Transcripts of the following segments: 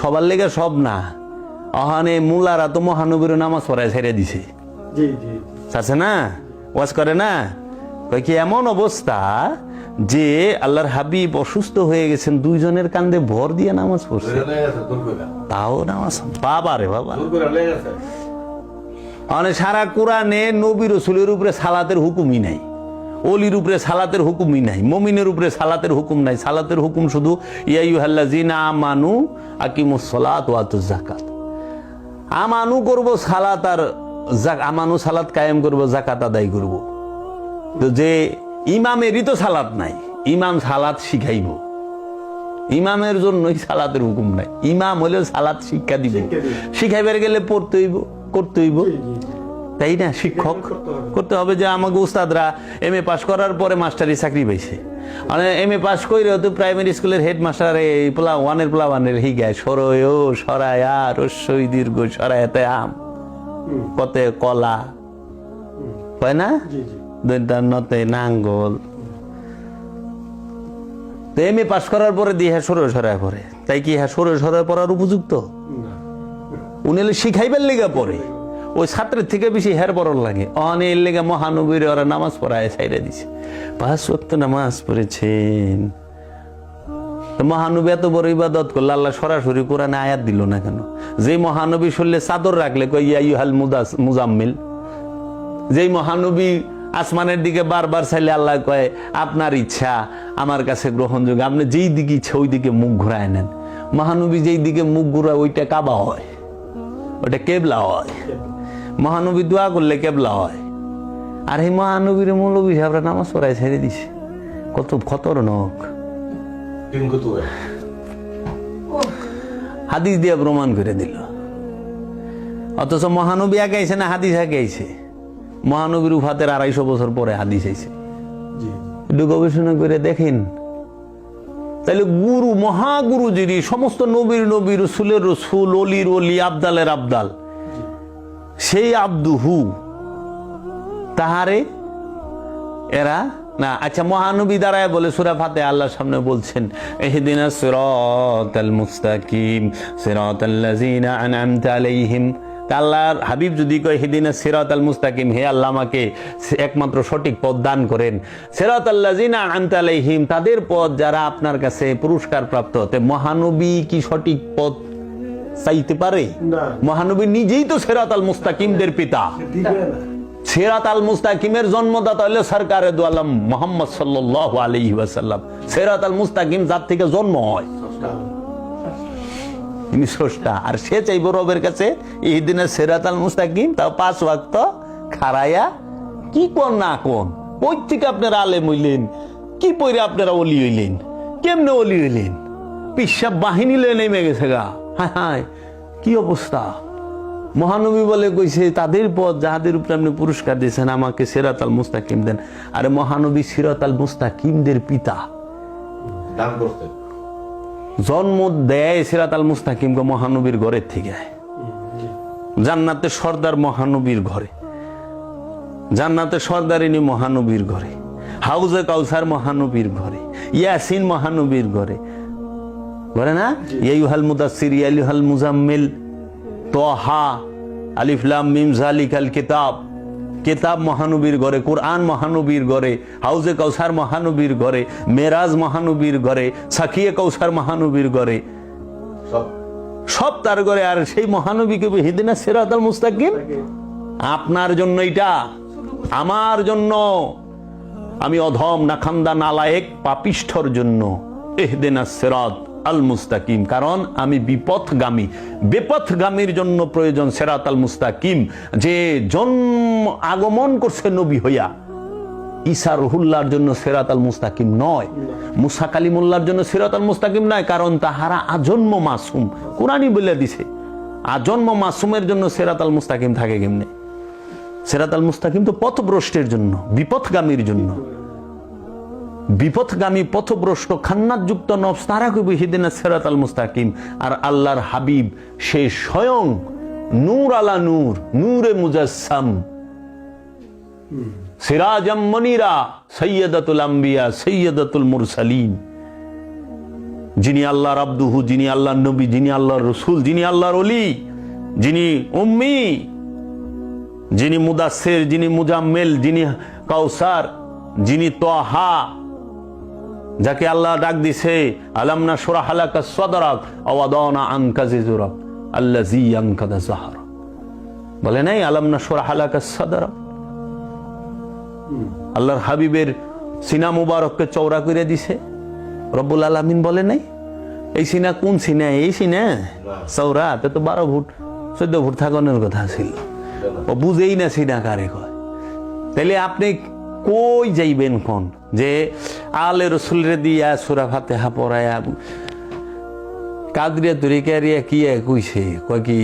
সবার লেগে সব না। অহানে মুলারা তো মহানবীর নামাজ পড়ায় ছেড়ে দিছে। আছে না? ওয়াজ করে না? কি এমন অবস্থা যে আল্লাহর হাবিব অসুস্থ হয়ে গেছেন দুইজনের কান্দে ভর দিয়ে নামাজ পড়ছে। তাও নামাজ? বাবা রে বাবা। মানে সারা কোরআনে নবী রসুলের উপরে সালাতের হুকুমই নাই। অলির উপরে সালাতের হুকুমই নাই মমিনের উপরে সালাতের হুকুম নাই। সালাতের হুকুম শুধু ইয়াইহাল্লাজিনা আমানু আকিমুস সালাত ওয়াতুজ জাকাত আমানু করব সালাত আর আমানু সালাত কায়েম করব জাকাত আদায় করব। তো যে ইমামেরই তো সালাত নাই ইমাম সালাত শিখাইব। ইমামের জন্যই সালাতের হুকুম নাই ইমাম হলেও সালাত শিক্ষা দিব। শিখাইবার গেলে পড়তে হইব করতে হইব। তাই না শিক্ষক? করতে হবে। যে আমাকে উস্তাদরা এম এ পাশ করার পরে মাস্টারি চাকরি পাইছে। মানে এম এ পাশ করে তো প্রাইমারি স্কুলের হেড মাস্টার এই পোলা ওয়ানের পোলা ওয়ানের হিগায় সরয় ও সরায় আর রস্যই দীর্ঘ সরায়াতে আম কতে কলা। হয় না? জি দৈন্তান্নতে নাঙ্গল। তো এম এ পাশ করার পরে দিয়ে হ্যাঁ সরয় সরায় পরে তাই কি হ্যাঁ সরয় সরায় পড়ার উপযুক্ত? উনি শিখাইবার লেগে পড়ে। ওই ছাত্রের থেকে বেশি হের বড় লাগে। অনেক লেগে মহানবীর ওরা নামাজ পড়ায় সাইডে দিছে। পাঁচ ওয়াক্ত নামাজ পড়েছেন। মহানবী এত বড় ইবাদত করলে আল্লাহ সরাসরি কোরআনে আয়াত দিল না কেন? যে মহানবী শুনলে চাদর রাখলে কই ইয়া ইউহাল মুদাস, মুজাম্মিল। যেই মহানবী আসমানের দিকে বারবার চাইলে আল্লাহ কয়, আপনার ইচ্ছা, আমার কাছে গ্রহণযোগ্য। আপনি যেই দিকে ইচ্ছা, ওই দিকে মুখ ঘুরায় নেন। মহানবী যেই দিকে মুখ ঘুরায়, ওইটা কাবা হয় ওটা কেবলা হয়। মহানবী দোয়া করলে কেবলা হয়। আর এই মহানবীর মৌলবী সাহেবরা নামাজ পড়ায় ছেড়ে দিছে। কত খতরনক। হাদিস দিয়ে প্রমাণ করে দিল। অথচ মহানবী আগাইছে না হাদিস আগাইছে মহানবীর উফাতের আড়াইশো বছর পরে হাদিস আইছে। একটু গবেষণা করে দেখেন। তাহলে গুরু মহাগুরু যিনি সমস্ত নবীর নবী রসুলের রসুল অলির অলি আবদালের আবদাল সেই আব্দুহু তাহারে? এরা? না আচ্ছা মহানবী দ্বারায় বলে, সুরা ফাতে আল্লাহর সামনে বলছেন এহদিনা সিরাতাল মুস্তাকিম সিরাতাল্লাযিনা আনআমতা আলাইহিম। আল্লাহর হাবিব যদি কয় হেদিনা সিরাতাল মুস্তাকিম, হে আল্লাহ আমাকে একমাত্র সঠিক পথ দান করেন। সিরাতাল্লাযিনা আনআমতা আলাইহিম, তাদের পথ যারা আপনার কাছে পুরস্কার প্রাপ্ত হতে মহানবী কি সঠিক পথ চাইতে পারে? মহানবী নিজেই তো সিরাতাল মুস্তাকিমদের পিতা। সেরাত আল মুস্তাকিমের জন্মদাতা হলো সরকারে মোহাম্মদ সাল্লাহ আলহি ওয়াসাল্লাম। সেরাত আল মুস্তাকিম যার থেকে জন্ম হয়। স্রষ্টা। আর সে চাইব রবের কাছে এই দিনে সেরাত আল মুস্তাকিম তাও পাঁচ ওয়াক্ত খারাইয়া কি কোন না কোন? ওই থেকে আপনারা আলেম হইলেন? কি পরে আপনারা অলি হইলেন? কেমনে অলি হইলেন? পিসাব বাহিনী লয়ে নেমে গেছে গা। হায় হায় কি অবস্থা? মহানবী বলে কইছে তাদের পথ যাহাদের উপরে আপনি পুরস্কার দিয়েছেন আমাকে সিরাত আল মুস্তাকিম দেন। আরে মহানবী সিরাত আল মুস্তাকিমদের পিতা। জন্ম দেয় সিরাত আল মুস্তাকিম গো মহানবীর ঘরের থেকে। জান্নাতে সর্দার মহানবীর ঘরে। জান্নাতে সর্দারিনী মহানবীর ঘরে। হাউজে কাউসার মহানবীর ঘরে। ইয়াসিন মহানবীর ঘরে। ঘরে না? ইয়াইহাল মুদাসসির ইয়াইহাল মুজাম্মিল তোহা আলিফলাম মিম জালিকাল কিতাব। কিতাব মহানবীর ঘরে কোরআন মহানবীর ঘরে হাউজে কৌসার মহানবীর ঘরে মেরাজ মহানবীর ঘরে সাকিয়ে কৌসার মহানবীর ঘরে। সব। সব তার ঘরে আর সেই মহানবীকে হিদিনা সিরাতাল মুস্তাকিম? আপনার জন্য এটা আমার জন্য। আমি অধম নাখান্দা নালায়েক পাপিষ্ঠর জন্য। এহদেনা সেরাত। আল মুস্তাকিম কারণ আমি বিপথগামী। বিপথগামীর জন্য প্রয়োজন সেরাত আল মুস্তাকিম যে জন্ম আগমন করছে নবী হইয়া। ঈসা রহুল্লার জন্য সেরাত আল মুস্তাকিম নয়। মুসা কালিমুল্লার জন্য সেরাত আল মুস্তাকিম নয়, কারণ তাহারা আজন্ম মাসুম। কোরআনই বলে দিছে, আজন্ম মাসুমের জন্য সেরাত আল মুস্তাকিম থাকে কেমনে? সেরাত আল মুস্তাকিম তো পথভ্রষ্টের জন্য, বিপথগামীর জন্য। বিপথগামী পথভ্রষ্ট খান্নাতযুক্ত নফস, তারা কবি হিদিনা সেরাত আল মুস্তাকিম। আর আল্লাহর হাবিব, সে স্বয়ং নূর আলা নূর, নূরে মুজাসসাম। সিরাজাম মনিরা সৈয়দাতুল আম্বিয়া সৈয়দাতুল মুরসালিন। যিনি আল্লাহর আব্দুহু, যিনি আল্লাহর নবী, যিনি আল্লাহর রসুল, যিনি আল্লাহর অলি যিনি উম্মি, যিনি মুদাসের যিনি মুজাম্মেল, যিনি কাউসার যিনি তোহা যাকে আল্লাহ ডাক দিছে, আলামনা সুরা হালাকা সদরাক, আওয়াদানা আনকা জিজুরাক আল্লাজি আনকাদা জাহার বলে নাই, আলামনা সুরা হালাকা সদরাক। আল্লাহর হাবিবের সিনা মুবারককে চৌড়া করে দিছে। রব্বুল আলামিন বলে নাই, এই সিনা কোন সিনা? এই সিনা? চৌরা তে তো বারো ফুট, চোদ্দ ফুট থাকানোর কথা ছিল। ও বুঝেই না সিনা কারে কয়। তাহলে আপনি কই যাইবেন কোন? যে আলে রসুলরে দিয়া সুরা ফাতেহা পড়ায়া কাদরিয়া তরিকারিয়া কি কইছে কয় কি,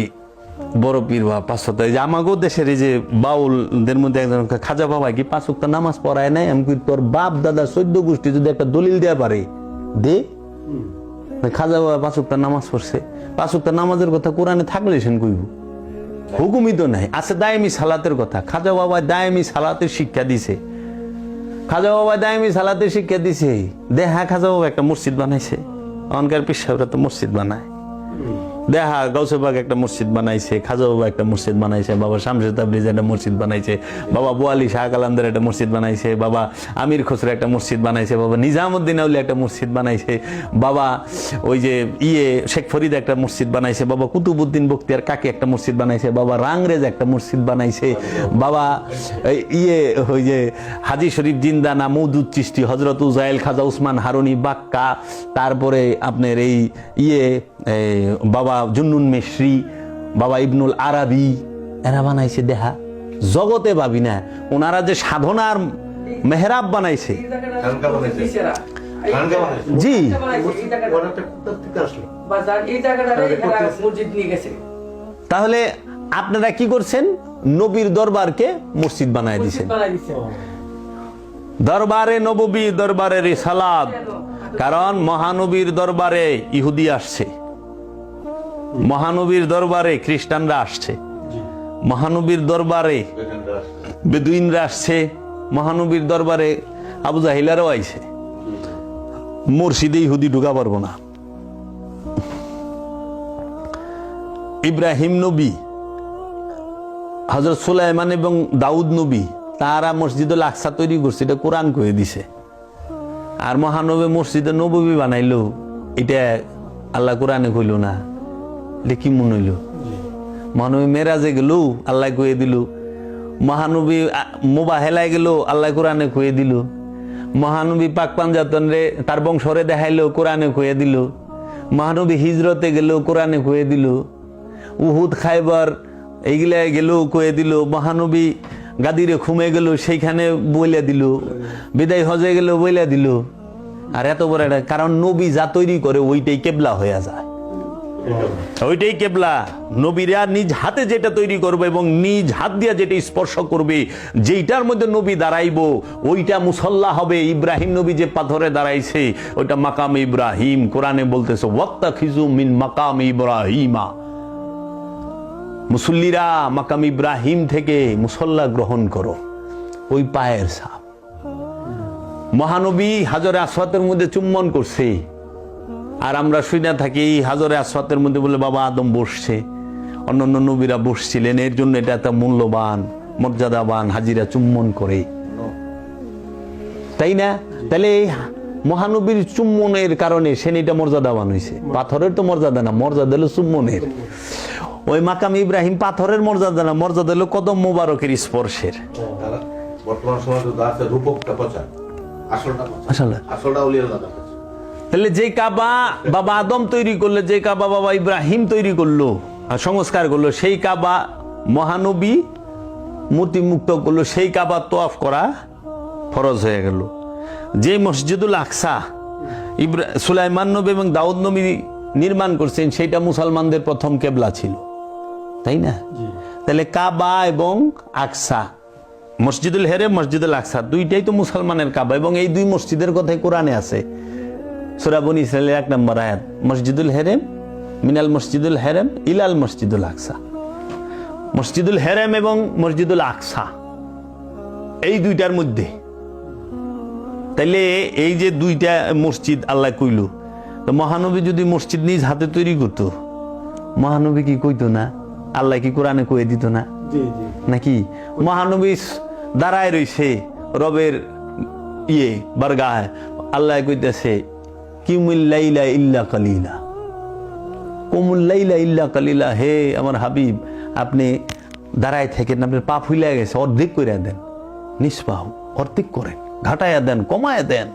বড় পীর বা পাঁচশত যে আমাগো দেশের এই যে বাউলদের মধ্যে একজন খাজা বাবা, কি পাঁচ নামাজ পড়ায় নাই? আমি তোর বাপ দাদা চোদ্দ গোষ্ঠী যদি একটা দলিল দেয়া পারে, দে। খাজা বাবা পাঁচ নামাজ পড়ছে। পাঁচ নামাজের কথা কোরআনে থাকলে সেন কইব। হুকুমই তো নাই। আছে দায়মি সালাতের কথা। খাজা বাবা দায়মি সালাতের শিক্ষা দিছে। খাজা বাবা দেয় আমি সালাতের শিক্ষা দিছি। দেহা খাজা বাবা একটা মসজিদ বানাইছে। অনকার পিসাবরা তো মসজিদ বানায়। দেখা গৌসবাগ একটা মসজিদ বানাইছে খাজা বাবা একটা মসজিদ বানাইছে, বাবা শামসুদ তাবরিজ একটা মসজিদ বানাইছে, বাবা বোয়ালি শাহ কালামদের একটা মসজিদ বানাইছে, বাবা আমির খসরু একটা মসজিদ বানাইছে, বাবা নিজামুদ্দিন আউলি একটা মসজিদ বানাইছে, বাবা ওই যে ইয়ে শেখ ফরিদ একটা মসজিদ বানাইছে, বাবা কুতুবুদ্দিন বক্তিয়ার কাকে একটা মসজিদ বানাইছে, বাবা রাংরেজ একটা মসজিদ বানাইছে, বাবা ইয়ে ওই যে হাজি শরীফ জিন্দানা মৌদুদ চিস্তি হজরত উজাইল খাজা উসমান হারুনি, বাক্কা, তারপরে আপনার এই ইয়ে বাবা জুন্নুন মেশ্রি বাবা ইবনুল আরাবি এরা বানাইছে দেহা। জগতে ভাবি না ওনারা যে সাধনার মেহরাব বানাইছে। জি। তাহলে আপনারা কি করছেন? নবীর দরবারকে মসজিদ বানায় দিছেন। বানাই দিছে দরবারে নববী দরবারে রিসালাত কারণ মহানবীর দরবারে ইহুদি আসছে। মহানবীর দরবারে খ্রিস্টানরা আসছে। মহানবীর দরবারে বেদুইনরা আসছে। মহানবীর দরবারে আবু জাহিলারও আইছে। মুর্শিদে ইহুদি ঢুকা পারব না। ইব্রাহিম নবী হজরত সুলাইমান এবং দাউদ নবী তারা মসজিদুল আকসা তৈরি করছে। এটা কোরআন কয়ে দিছে। আর মহানবী মসজিদে নবী বানাইলো এটা আল্লাহ কোরআনে কইল না। কি মনে হইল। মহানবী মেরাজে গেল, আল্লাহ কয়ে দিল। মহানবী মোবাহেলায় গেল, আল্লাহ কোরআনে কয়ে দিল। মহানবী পাক পাঞ্জাতন রে তার বংশরে দেখাইলো, কোরআনে কয়ে দিল। মহানবী হিজরতে গেল, কোরআনে কয়ে দিল। উহুদ, খাইবার এইগুলা গেল কয়ে দিল। মহানবী গাদিরে খুমে গেল, সেইখানে বইলা দিল। বিদায় হজে গেল, বইলা দিল। আর এত বড় কারণ নবী যা তৈরি করে, ওইটাই কেবলা হয়ে যায়। ওইটাই কেবলা। নবীরা নিজ হাতে যেটা তৈরি করবে এবং নিজ হাত দিয়া যেটা স্পর্শ করবে, যেইটার মধ্যে নবী দাঁড়াইব, ওইটা মুসল্লা হবে। ইব্রাহিম নবী যে পাথরে দাঁড়াইছে, ওইটা মাকাম ইব্রাহিম। কোরআনে বলতেছে ওয়াক্তা খিজু মিন মাকাম ইব্রাহিমা। মুসল্লিরা মাকাম ইব্রাহিম থেকে মুসল্লা গ্রহণ করো, ওই পায়ের সাপ মহানবী হাজরে আসওয়াতের মধ্যে চুম্বন করছে। আর আমরা শুনে থাকি এই হাজরে আসওয়াতের মধ্যে বলে বাবা আদম বসছে। অন্যান্য নবীরা বসছিলেন এর জন্য এটা একটা মূল্যবান মর্যাদাবান হাজিরা চুম্বন করে। তাই না? তাহলে এই মহানবীর চুম্বনের কারণে সেনিটা মর্যাদাবান হয়েছে পাথরের তো মর্যাদা না মর্যাদা হলো চুম্বনের। ওই মাকাম ইব্রাহিম পাথরের মর্যাদা না মর্যাদা হলো কদম মোবারকের স্পর্শের। বর্তমান রূপকটা পচা আসলটা আসলে। আসলটা তাহলে যে কাবা বাবা আদম তৈরি করল যে কাবা বাবা ইব্রাহিম তৈরি করল আর সংস্কার করল সেই কাবা মহানবী মূর্তি মুক্ত করল সেই কাবা তোয়াফ করা ফরজ হয়ে গেল। যে মসজিদুল আকসা ইব্রা সুলাইমান নবী এবং দাউদ নবী নির্মাণ করছেন সেইটা মুসলমানদের প্রথম কেবলা ছিল। তাই না? তাহলে কাবা এবং আকসা মসজিদুল হেরে মসজিদুল আকসা দুইটাই তো মুসলমানের কাবা এবং এই দুই মসজিদের কথাই কোরআনে আছে। সুরাবন ইসরায়েলের এক নম্বর আয়াত মসজিদুল হেরেম মিনাল মসজিদুল হেরেম ইলাল মসজিদুল আকসা। মসজিদুল হেরেম এবং মসজিদুল আকসা এই দুইটার মধ্যে। তাইলে এই যে দুইটা মসজিদ আল্লাহ কইল তো মহানবী যদি মসজিদ নিজ হাতে তৈরি করতো মহানবী কি কইতো না? আল্লাহ কি কোরআনে কয়ে দিত না? নাকি? মহানবী দাঁড়ায় রইছে রবের ইয়ে বারগায় আল্লাহ কইতেছে ইল্লা কালিলা। কালিলা, হে আমার হাবিব, আপনি দাঁড়ায় থাকেন আপনার পা হইলে গেছে, অর্ধেক করে দেন। নিষ্পাহ অর্ধেক করেন ঘাটায়া দেন কমায়া দেন।